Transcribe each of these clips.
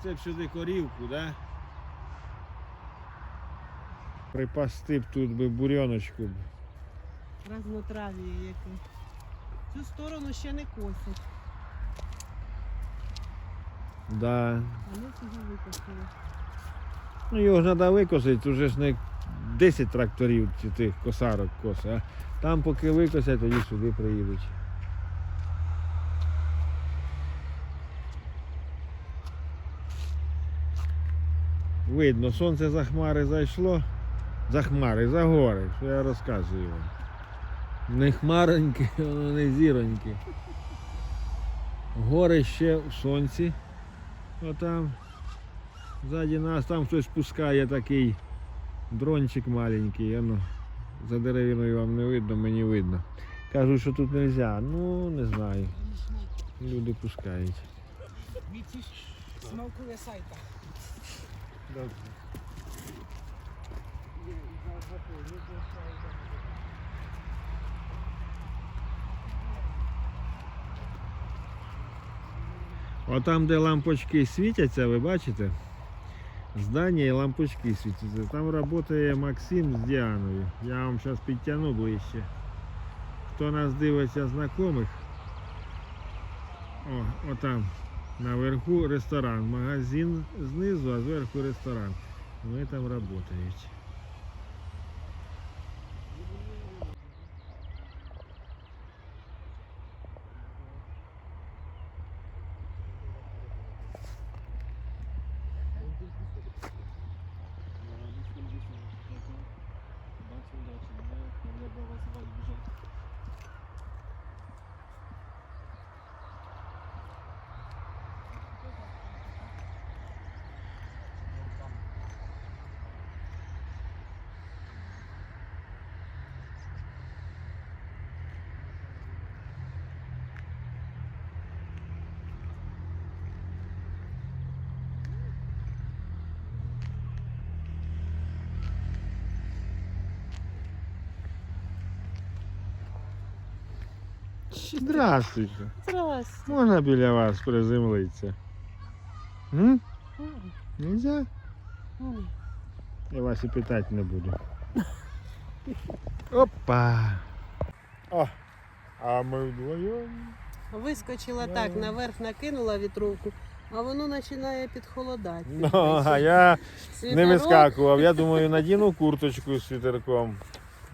Оце б сюди корівку, да? Припасти б тут би бурьоночку. б. Разнотрав'я яке. Цю сторону ще не косять, Да. а ми цього викосили. Ну його ж треба викосити, вже ж не 10 тракторів чи тих косарок коса. А там поки викосять, тоді сюди приїдуть. Видно, сонце за хмари зайшло. За хмари, за гори, що я розказую вам. Не хмароньки, воно не зіроньки. Гори ще в сонці. Отам. Ззаді нас там хтось пускає такий дрончик маленький, воно за деревиною вам не видно, мені видно. Кажуть, що тут не можна. Ну, не знаю. Люди пускають. Смакує сайта. Отам, де лампочки світяться, ви бачите? Здання і лампочки світяться. Там працює Максим з Діаною. Я вам зараз підтягну ближче. Хто нас дивиться знайомих, о, отам Наверху ресторан. Магазин знизу, а зверху ресторан. Вони там працюють. Здравствуйте. Здрасте. Можна біля вас приземлитися? М? Нельзя? Я вас і питати не буду. Опа! О, а ми вдвоєм. Вискочила так, наверх накинула вітровку, а воно починає підхолодати. Ну, а я не Світерок вискакував. Я думаю, надіну курточку з світерком.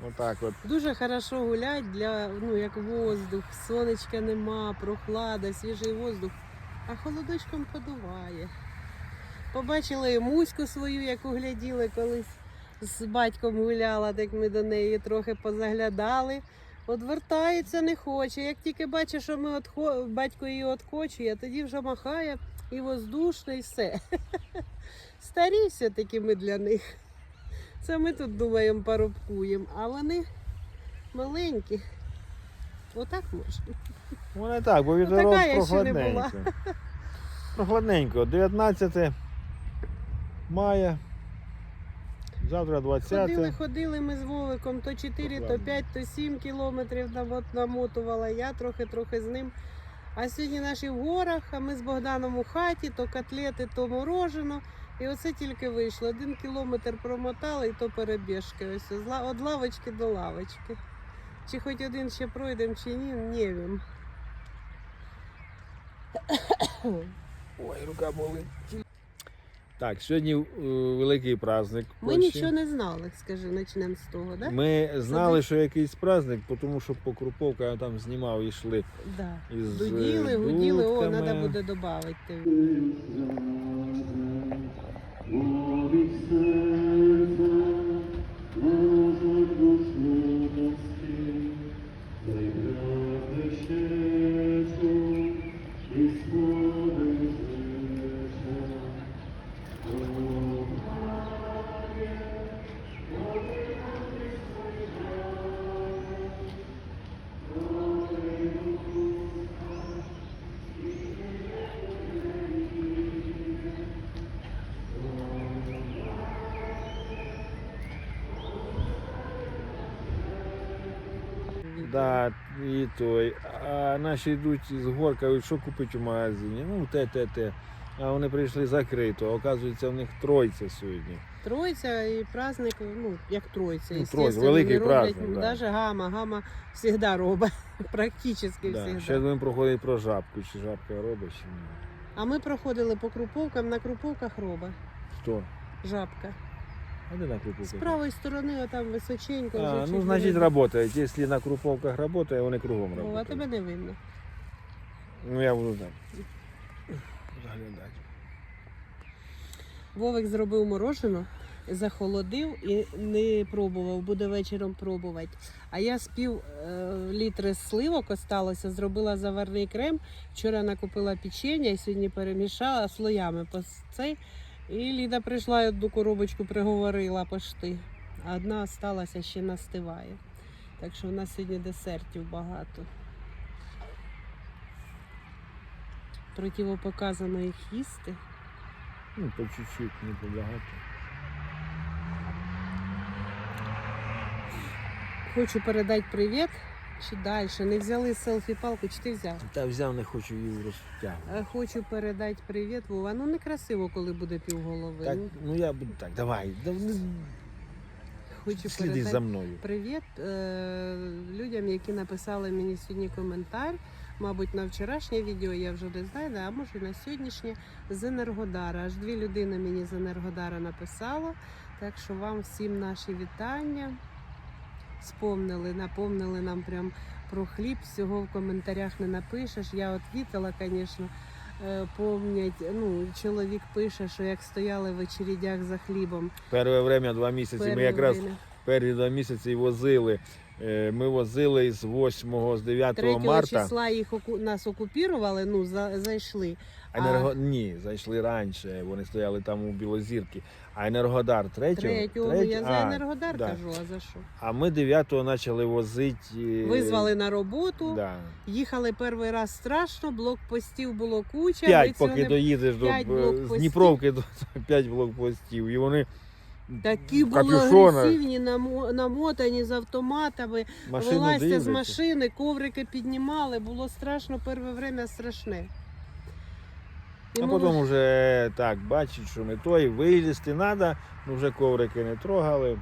Отак от. Дуже хорошо гулять для, ну, як воздух, сонечка нема, прохлада, свіжий воздух, а холодочком подуває. Побачили і муську свою, яку гляділи колись з батьком гуляла, так ми до неї трохи позаглядали. Одвертається, не хоче. Як тільки бачить, що ми отхо... батько її откочує, тоді вже махає і воздушно, і все. Старі все-таки ми для них. Це ми тут думаємо парубкуємо, а вони маленькі. Отак можна. Воно так, бо Ну, така я ще не була. прохладненько. Прохладненько. 19 мая. Завтра 20. Ходили, ходили ми з Вовиком то 4, то Прохладно. 5, то 7 кілометрів намот- намотувала. Я трохи-трохи з ним. А сьогодні наші в горах, а ми з Богданом у хаті, то котлети, то морожено. І оце тільки вийшло. Один кілометр промотали і то перебіжки. Ось від лавочки до лавочки. Чи хоч один ще пройдемо, чи ні, не wiem. Ой, рука болить. Так, сьогодні е, великий праздник. в Ми Польщі. нічого не знали, скажи, почнемо з того, да? Ми знали, що якийсь праздник, тому що по Круповка я там знімав і йшли. Да. Із Дуділи, е, гуділи, о, дудками. треба буде додати. Urobi Да, і той. А наші йдуть з гор, кажуть, що купити в магазині. Ну, те, те, те. А вони прийшли закрито. Оказується, у них тройця сьогодні. Тройця і праздник, ну, як тройця, Ну, Тройця, великий праздник, да. Навіть гама, гама завжди робить, практично Да. завжди. Ще будемо проходити про жабку, чи жабка робить, чи ні. А ми проходили по круповкам, на круповках робить Хто? жабка. А? З правої сторони, отам височенько. А, вже ну, чуть значить, не видно. працює. Якщо на круповках працює, вони кругом О, а тебе не видно. Ну, я буду так. Заглядати. Вовик зробив мороженое, захолодив і не пробував, буде вечором пробувати. А я з пів е, літри сливок осталося, зробила заварний крем. Вчора накупила печення і сьогодні перемішала слоями по цей. І Ліда прийшла і одну коробочку приговорила пошти. А одна осталася ще настиває. Так що у нас сьогодні десертів багато. Противопоказано їх їсти. Ну, по чуть-чуть, не побагато. Хочу передати привіт. Чи далі? Не взяли селфі-палку, чи ти взяв? Та взяв, не хочу її розтягнути. Е, Хочу передати привіт, Вова. Ну некрасиво, коли буде півголови. Так, Ну, ну я буду так, давай. да, ну, Хочу Сліди передати за мною. привіт е, людям, які написали мені сьогодні коментар. Мабуть, на вчорашнє відео я вже не знаю, а може і на сьогоднішнє з Енергодара. Аж дві людини мені з Енергодара написало. Так що вам всім наші вітання. Спомнили, напомнили нам прям про хліб. Всього в коментарях не напишеш. Я от вітала, звісно. е, Помнять, ну, чоловік пише, що як стояли в очередях за хлібом. Перше время, два місяці, ми якраз время. перші два місяці возили. Е, Ми возили з 8 з 9 3 марта. числа їх оку... нас окупірували, ну за... зайшли. Енерго... Ні, зайшли раніше, вони стояли там у Білозірки. А Енергодар 3 Третього, ну, я за Енергодар да. кажу, а за що? А ми 9-го почали возити. Визвали на роботу, Да. їхали перший раз страшно, блокпостів було куча. П'ять, поки не- доїдеш до п'ять е, з Дніпровки до 5 блокпостів. І вони Такі були агресивні, намотані з автоматами, вилазьте з машини, коврики піднімали, було страшно, перше время страшне. І А ми потім вже так, бачить, що не той, вилізти треба, ну вже коврики не трогали.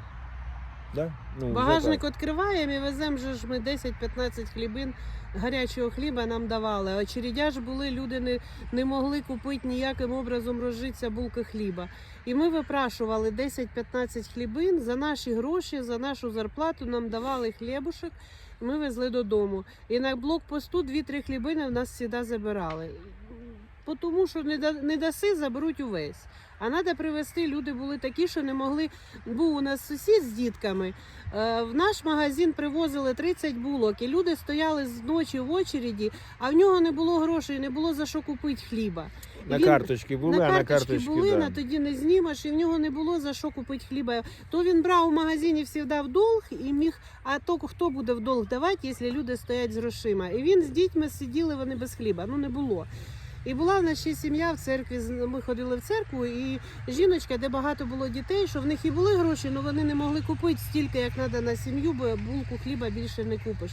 Да? Ну, Багажник відкриваємо і веземо ж ми 10-15 хлібин гарячого хліба нам давали. А Очередя ж були, люди не, не могли купити ніяким образом розжитися булки хліба. І ми випрашували 10-15 хлібин за наші гроші, за нашу зарплату нам давали хлібушек, ми везли додому. І на блокпосту 2-3 хлібини в нас завжди забирали. Тому що не, да, не даси, заберуть увесь. А треба привезти, люди були такі, що не могли. Був у нас сусід з дітками. Е, В наш магазин привозили 30 булок, і люди стояли з ночі в очереді, а в нього не було грошей, не було за що купити хліба. На він- карточки були, на а на карточки карточки. були, да. на тоді не знімеш, і в нього не було за що купити хліба. То він брав у магазині завжди в долг і міг, а то хто буде в долг давати, якщо люди стоять з грошима. І він з дітьми сиділи вони без хліба, ну не було. І була в нас ще сім'я в церкві. Ми ходили в церкву, і жіночка, де багато було дітей, що в них і були гроші, але вони не могли купити стільки, як треба на сім'ю, бо булку хліба більше не купиш.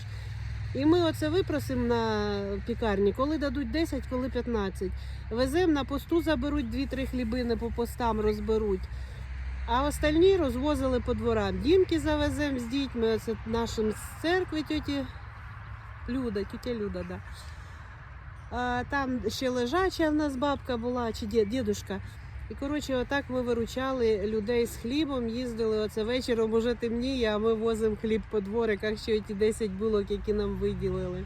І ми оце випросимо на пікарні, коли дадуть 10, коли 15. Веземо на посту, заберуть 2-3 хлібини по постам, розберуть. А остальні розвозили по дворам. Дімки завеземо з дітьми, оце нашим з церкви тьоті Люда, тітя Люда, да. Там ще лежача в нас бабка була, чи дідушка. І коротше, отак ми виручали людей з хлібом, їздили оце вечором, уже темніє, а ми возимо хліб по двориках, що ті 10 булок, які нам виділили.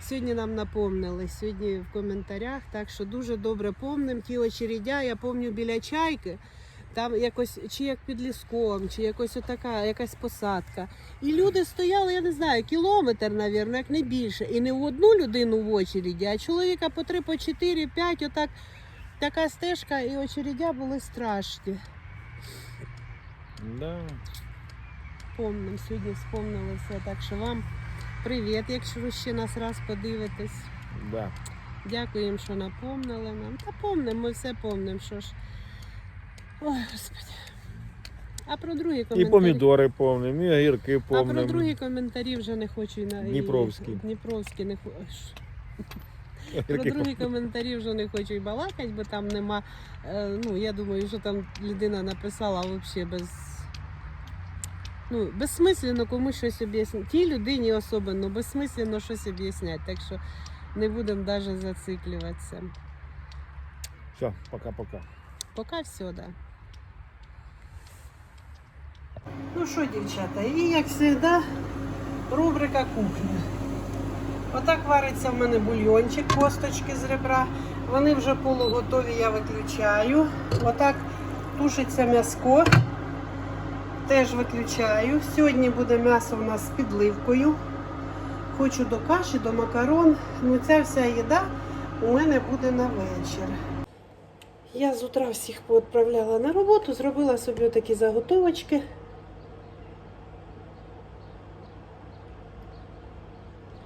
Сьогодні нам напомнили, сьогодні в коментарях, так що дуже добре помним ті очередя. Я пам'ятаю біля чайки, там якось чи як під ліском, чи якось отака, якась посадка. І люди стояли, я не знаю, кілометр, навірно, як не більше. І не в одну людину в очереді, а чоловіка по три, по чотири, п'ять, отак така стежка, і очередя були страшні. Да. Помним, сьогодні вспомнили все. Так що вам привіт, якщо ви ще нас раз подивитесь. Да. Дякуємо, що напомнили нам. Та помним, ми все помним, що ж. Ой, господи. А про другі коментарі. І помідори повним, і огірки А про другі коментарі вже не хочу і на і- Дніпровські. Дніпровські не хочу. Про другі коментарі вже не хочу й балакати, бо там нема. е, Ну, я думаю, що там людина написала взагалі без. Ну, безсмислено комусь щось об'ясняти. Тій людині особливо безсмислено щось об'ясняти. Так що не будемо навіть зациклюватися. Все, пока-пока. Поки все, да. Ну що, дівчата, і як завжди, рубрика кухня. Отак вариться в мене бульйончик, косточки з ребра. Вони вже полуготові, я виключаю. Отак тушиться м'яско. Теж виключаю. Сьогодні буде м'ясо у нас з підливкою. Хочу до каші, до макарон. Ну ця вся їда у мене буде на вечір. Я з утра всіх поотправляла на роботу, зробила собі такі заготовочки.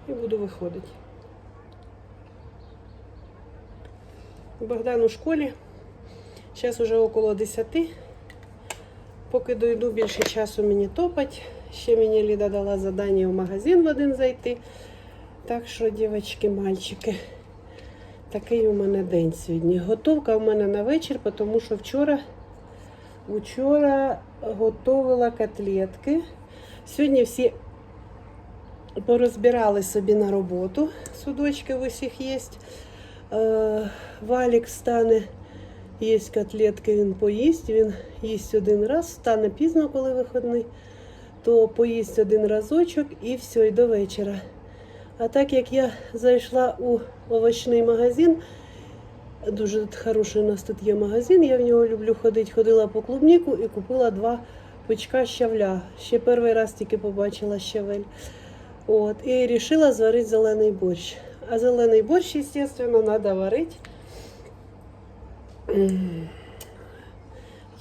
І буду виходити. Богдан у школі. Зараз вже около 10. Поки дойду більше часу мені топать. Ще мені Ліда дала завдання в магазин в один зайти. Так що, дівчатки, мальчики. Такий у мене день сьогодні. Готовка у мене на вечір, тому що вчора, вчора готувала котлетки. Сьогодні всі порозбирали собі на роботу. Судочки в усіх є. Е, Валік стане, є котлетки, він поїсть. Він їсть один раз, стане пізно, коли виходний, то поїсть один разочок і все, і до вечора. А так як я зайшла у овочний магазин, дуже хороший у нас тут є магазин, я в нього люблю ходити. Ходила по клубніку і купила два пучка щавля. Ще перший раз тільки побачила щавель. От, і вирішила зварити зелений борщ. А зелений борщ, звісно, треба варити.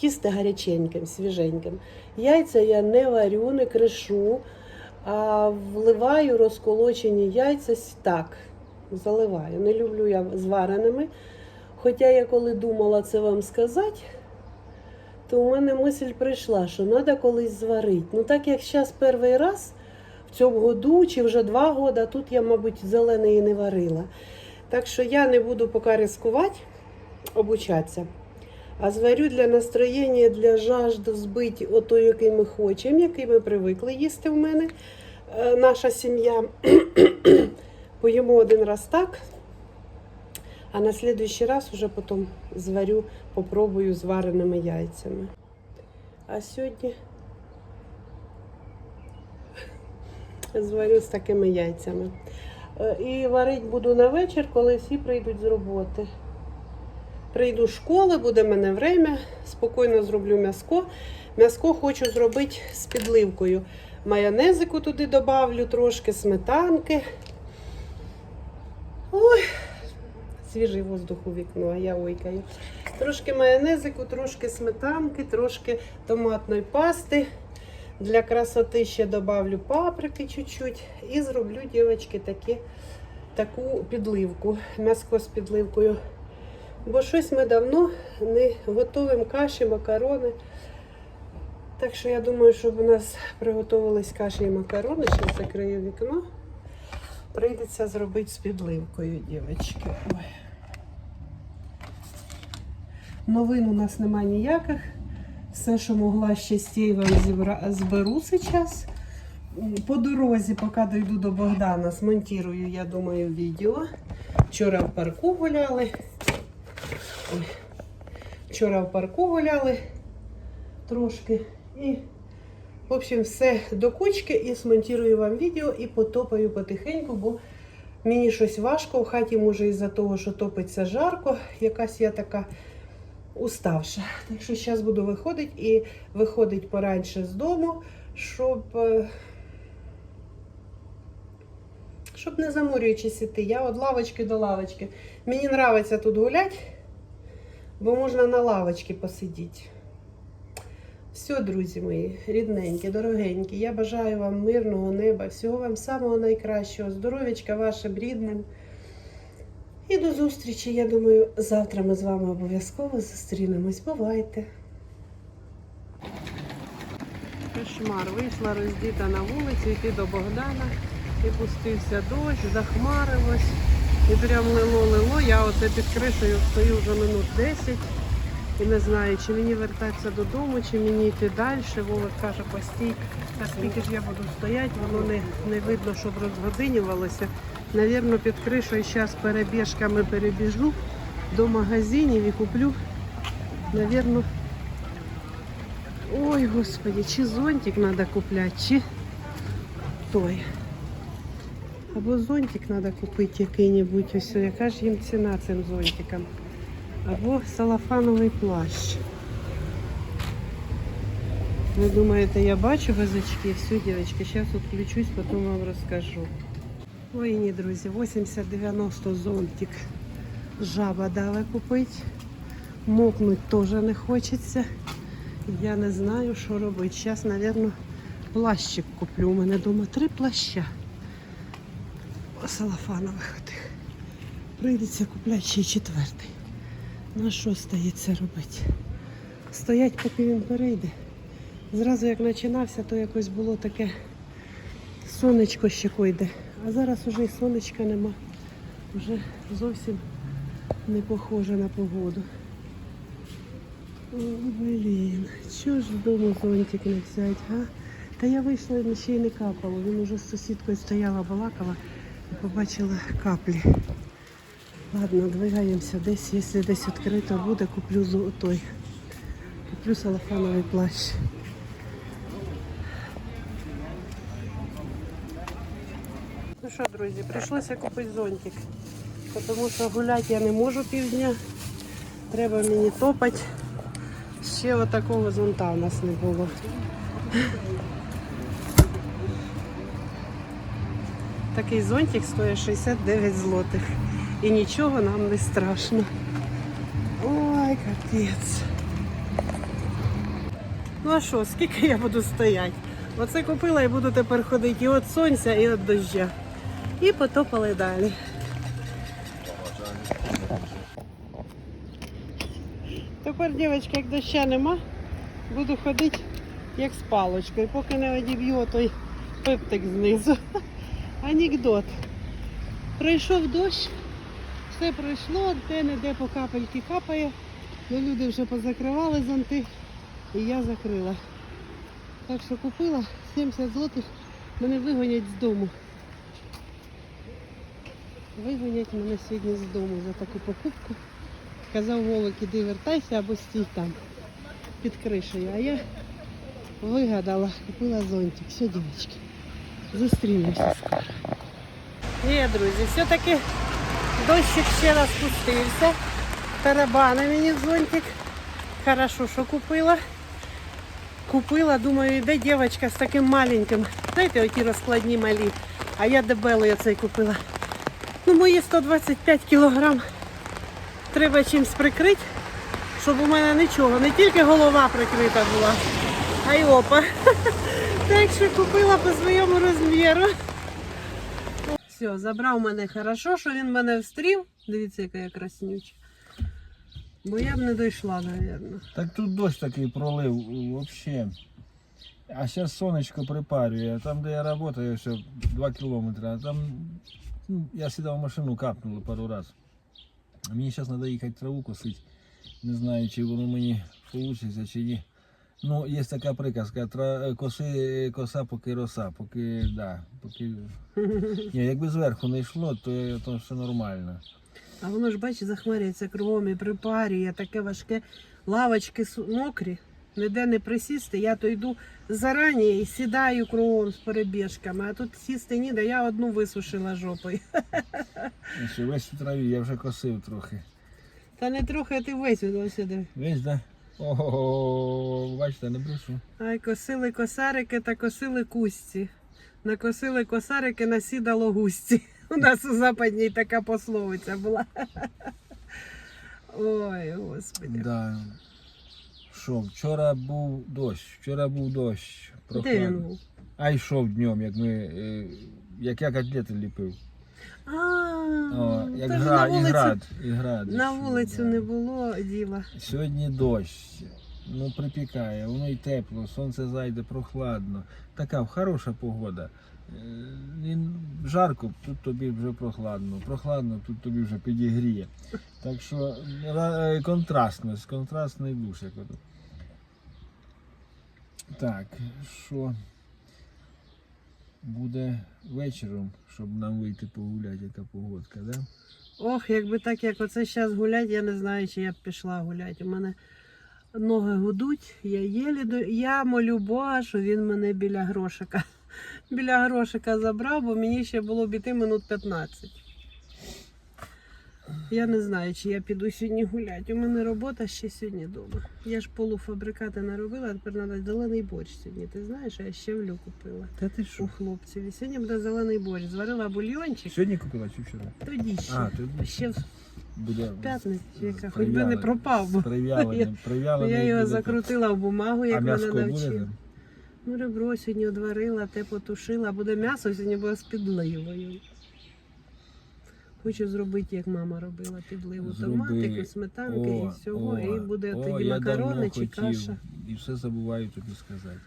Їсти гаряченьким, свіженьким. Яйця я не варю, не кришу, а вливаю розколочені яйця так, заливаю. Не люблю я звареними. Хоча я коли думала це вам сказати, то у мене мисль прийшла, що треба колись зварити. Ну так як зараз перший раз в цьому году, чи вже два роки, тут я, мабуть, зеленої не варила. Так що я не буду поки ризикувати, обучатися. А зварю для настроєння, для жажду збиті, ото, який ми хочемо, який ми привикли їсти в мене, е, наша сім'я. Поїмо один раз так, а на слідуючий раз вже потім зварю, попробую з вареними яйцями. А сьогодні зварю з такими яйцями. Е, І варити буду на вечір, коли всі прийдуть з роботи. Прийду з школи, буде в мене время, спокійно зроблю м'яско. М'яско хочу зробити з підливкою. Майонезику туди добавлю, трошки сметанки. Ой, свіжий воздух у вікно, а я ойкаю. Трошки майонезику, трошки сметанки, трошки томатної пасти. Для красоти ще добавлю паприки чуть-чуть і зроблю, дівчатки, такі, таку підливку, м'яско з підливкою. Бо щось ми давно не готуємо каші, макарони. Так що я думаю, щоб у нас приготувались каші і макарони, зараз закрию вікно. Прийдеться зробити з підливкою, дівчатки. Новин у нас немає ніяких. Все, що могла ще вам зберу зараз. По дорозі, поки дойду до Богдана, смонтірую, я думаю, відео. Вчора в парку гуляли. Ой. Вчора в парку гуляли трошки. І, в общем, все до кучки і смонтірую вам відео і потопаю потихеньку, бо мені щось важко в хаті, може, із-за того, що топиться жарко. Якась я така уставша. Так що зараз буду виходити і виходить пораньше з дому, щоб. е, Щоб не замурюючись іти. Я від лавочки до лавочки. Мені подобається тут гуляти, бо можна на лавочці посидіти. Все, друзі мої, рідненькі, дорогенькі. Я бажаю вам мирного неба, всього вам самого найкращого, здоров'ячка вашим рідним. І до зустрічі. Я думаю, завтра ми з вами обов'язково зустрінемось. Бувайте! Кошмар. Вийшла роздіта на вулицю, йти до Богдана. І пустився дощ, захмарилось. І прям лило лило. Я оце під кришею стою вже минут 10 і не знаю, чи мені вертатися додому, чи мені йти далі. Вовик каже, постій. А скільки ж я буду стояти, воно не, не видно, щоб розгодинювалося. Навірно, під кришею зараз перебіжками перебіжу до магазинів і куплю, навірно, ой, господи, чи зонтик треба купляти, чи той. Або зонтик треба купити який-небудь, ось яка ж їм ціна цим зонтикам. Або салафановий плащ. Ви думаєте, я бачу газочки? Все, дівчатки, зараз відключусь, потім вам розкажу. Ой, ні, друзі, 80-90 зонтик. Жаба дала купити. Мокнуть теж не хочеться. Я не знаю, що робити. Зараз, мабуть, плащик куплю. У мене вдома три плаща. Салафанових отих. Прийдеться купляти ще й четвертий. На що стається робити? Стоять, поки він перейде. Зразу як починався, то якось було таке сонечко ще койде. А зараз уже і сонечка нема. Вже зовсім не похоже на погоду. О, блін, чого ж вдома зонтик не взяти, а? Та я вийшла і ще й не капало. Він уже з сусідкою стояла, балакала і побачила каплі. Ладно, двигаємося десь, якщо десь відкрито буде, куплю зо- той. Куплю салафановий плащ. Що, друзі, прийшлося купити зонтик. Тому що гуляти я не можу півдня. Треба мені топати. Ще отакого зонта у нас не було. Такий зонтик стоїть 69 злотих. І нічого нам не страшно. Ой, капець. Ну а що, скільки я буду стояти? Оце купила і буду тепер ходити і від сонця, і від дождя. І потопали далі. Тепер, дівчатки, як доща нема, буду ходити як з палочкою, поки не одіб'ю той пиптик знизу. Анекдот. Прийшов дощ, все пройшло, де-не-де по капельки капає. Ну, люди вже позакривали зонти, і я закрила. Так що купила 70 злотих, мене вигонять з дому. Вигонять мене сьогодні з дому за таку покупку. Казав Волок, іди вертайся або стій там під кришею. А я вигадала, купила зонтик. Все, дівчатки, зустрінемося скоро. Є, друзі, все-таки дощик ще раз спустився. Тарабани мені зонтик. Хорошо, що купила. Купила, думаю, де дівчинка з таким маленьким. Знаєте, оті розкладні малі. А я дебелий оцей купила. Мої 125 кілограм. Треба чимось прикрити, щоб у мене нічого, не тільки голова прикрита була, а й опа. Так що купила по своєму розміру. Все, забрав мене хорошо, що він мене встрів. Дивіться, яка я краснюча. Бо я б не дійшла, мабуть. Так тут дощ такий пролив взагалі. А зараз сонечко припарює. Там, де я працюю, все 2 кілометри. А там ну, я сідав в машину, капнуло пару разів. А мені зараз треба їхати траву косити. Не знаю, чи воно мені вийде, чи ні. Ну, є така приказка, тра... коси коса, поки роса, поки, да, поки. Ні, якби зверху не йшло, то, то все нормально. А воно ж, бачиш, захмарюється кругом і припарює, таке важке. Лавочки су- мокрі, ніде не присісти. Я то йду зарані і сідаю кругом з перебіжками, а тут сісти ніде, я одну висушила жопою. І що, весь у траві, я вже косив трохи. Та не трохи а ти весь ось сюди. Весь, да? Ого, бачите, не брешу. Ай, косили косарики та косили кусті. Накосили косарики, насідало густі. У нас у западній така пословиця була. Ой, господи. Да. Що, вчора був дощ, вчора був дощ. Де він прохладно. був? А йшов днем, як ми, е, як я котлети ліпив. А, О, як гра, на і вулицю, град, і град. на йшов, вулицю да. не було діла. Сьогодні дощ. Ну, припікає, воно й тепло, сонце зайде прохладно. Така хороша погода. він жарко, тут тобі вже прохладно. Прохладно, тут тобі вже підігріє. Так що ра- е, контрастний душ, як ото. Так, що буде вечором, щоб нам вийти погуляти, яка погодка, да? Ох, якби так, як оце зараз гулять, я не знаю, чи я б пішла гуляти. У мене ноги гудуть, я єлі до. Я молю Бога, що він мене біля грошика. Біля грошика забрав, бо мені ще було б іти минут 15. Я не знаю, чи я піду сьогодні гуляти. У мене робота ще сьогодні вдома. Я ж полуфабрикати наробила, а тепер треба зелений борщ сьогодні. Ти знаєш, я щавлю купила Та ти у хлопців. І сьогодні буде зелений борщ. Зварила бульйончик, Сьогодні купила чи вчора? тоді ще. А, тоді Ще в буде п'ятницю, яка хоч би не пропав, бо прив'яленим, прив'ялений я його буде закрутила в бумагу, А як мене навчив. Ну, ребро сьогодні одварила, те потушила, буде м'ясо, сьогодні буде з підливою. Хочу зробити, як мама робила підливу. Зроби. Томатику, сметанки і всього. і буде о, тоді макарони чи хотів, каша. І все забуваю тобі сказати,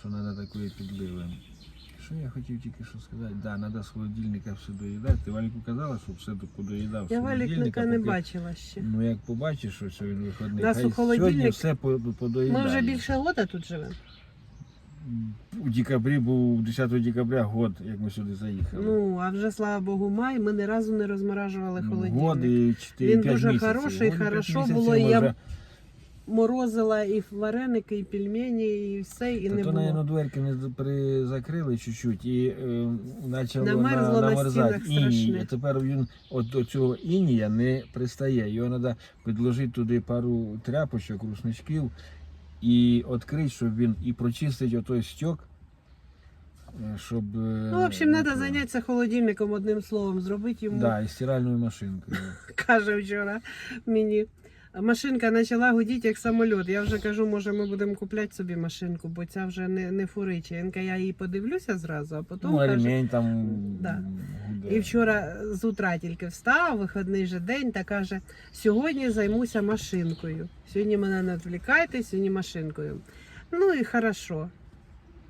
що треба такої підливи. Що я хотів тільки що сказати? Да, треба з холодильника все доїдати. Ти Валіку казала, що все таку доїдав. Я валікника не бачила ще. Ну як побачиш, що сьогодні виходний, Нас хай у холодильник- сьогодні все по- подоїдає. Ми вже більше года тут живемо. У декабрі був 10 декабря год, як ми сюди заїхали. Ну, а вже слава Богу, май, ми ні разу не розморажували Ну, холодильник. Год і 4 Він 5 дуже місяців. хороший, Год і п'ять хорошо місяців було, і я вже- Морозила і вареники, і пельмені, і все, і Та не то, було. наверное, дверки не з- призакрили чуть-чуть і е, почало Намерзло на, на намерзати стінах іній. страшне. А тепер він от до цього інія не пристає. Його треба підложити туди пару тряпочок, рушничків і відкрити, щоб він і прочистить отой стьок. е, Щоб, е, Ну, в общем, треба е, зайнятися холодильником одним словом, зробити йому. Да, і стиральною машинкою. Каже вчора мені. Машинка почала гудіти як самоліт. Я вже кажу, може ми будемо купляти собі машинку, бо ця вже не, не каже, я її подивлюся зразу, а потім Ну, ремень там Да. І вчора з утра тільки встав, вихідний же день, та каже, сьогодні займуся машинкою. Сьогодні мене не відвлікайте, сьогодні машинкою. Ну і хорошо.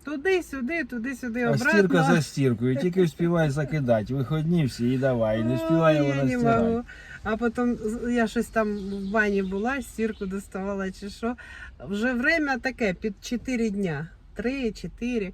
Туди-сюди, туди-сюди, А стірка за стіркою, тільки вспівай закидати. Виходні всі і давай. Не співає вона стирати. А потім я щось там в бані була, стірку доставала чи що. Вже время таке, під 4 дня. 3-4.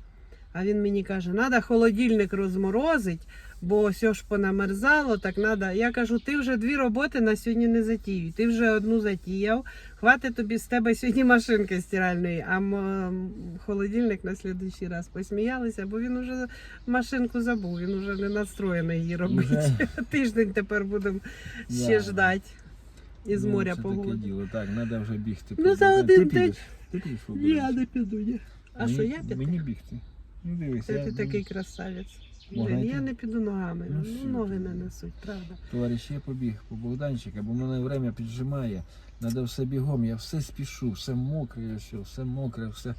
А він мені каже, треба холодильник розморозить, бо все ж понамерзало, так треба. Я кажу, ти вже дві роботи на сьогодні не затіюй. Ти вже одну затіяв. Хватить тобі з тебе сьогодні машинки стиральної, а холодильник на слідуючий раз посміялися, бо він вже машинку забув, він вже не настроєний її робити. Уже. Тиждень тепер будемо ще ждати. Із Ну, моря погоди. Так, треба вже бігти. Ну, за один Ти день- підеш? Ти підеш? Я не піду, ні. А що я піду? Мені бігти. Ну дивись, Це я, ти такий красавець. Можна йти? я не піду ногами. Ну, Ну, ноги не несуть, правда. товариш, я побіг по Богданчика, бо мене время піджимає. Треба все бігом, я все спішу, все мокре, все, все мокре, все.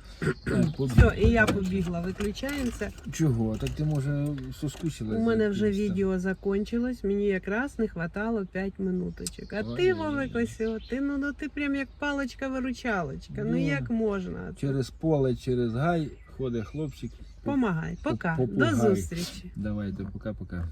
Так, побіг. Все, і я побігла, виключаємося. Чого? Так ти може соскучилась? У мене вже якимось там? відео закончилось, мені якраз не хватало 5 минуточок. А ти, Ой-ой-ой. Вовик, ось, о, ти, ну, ну, ти прям як паличка-виручалочка. Ну Ну, як можна? Через поле, через гай ходить хлопчик. Помагай. Пока. Попугай. До зустрічі. Давайте, пока-пока.